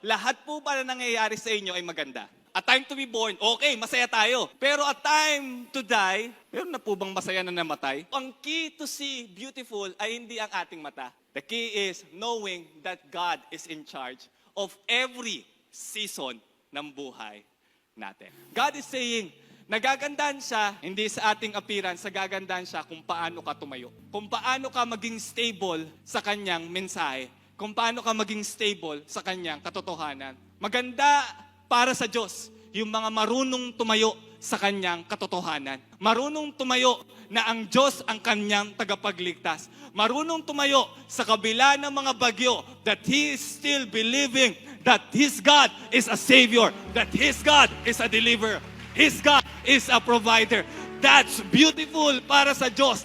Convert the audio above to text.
lahat po ba na nangyayari sa inyo ay maganda? A time to be born, okay, masaya tayo. Pero a time to die, meron na po bang masaya na namatay? Ang key to see beautiful ay hindi ang ating mata. The key is knowing that God is in charge of every season ng buhay natin. God is saying, nagagandahan siya, hindi sa ating appearance, nagagandahan siya kung paano ka tumayo. Kung paano ka maging stable sa kanyang mensahe. Kung paano ka maging stable sa kanyang katotohanan. Maganda para sa Diyos yung mga marunong tumayo sa kanyang katotohanan. Marunong tumayo na ang Diyos ang kanyang tagapagligtas. Marunong tumayo sa kabila ng mga bagyo that He is still believing that His God is a Savior, that His God is a deliverer, His God is a provider. That's beautiful para sa Diyos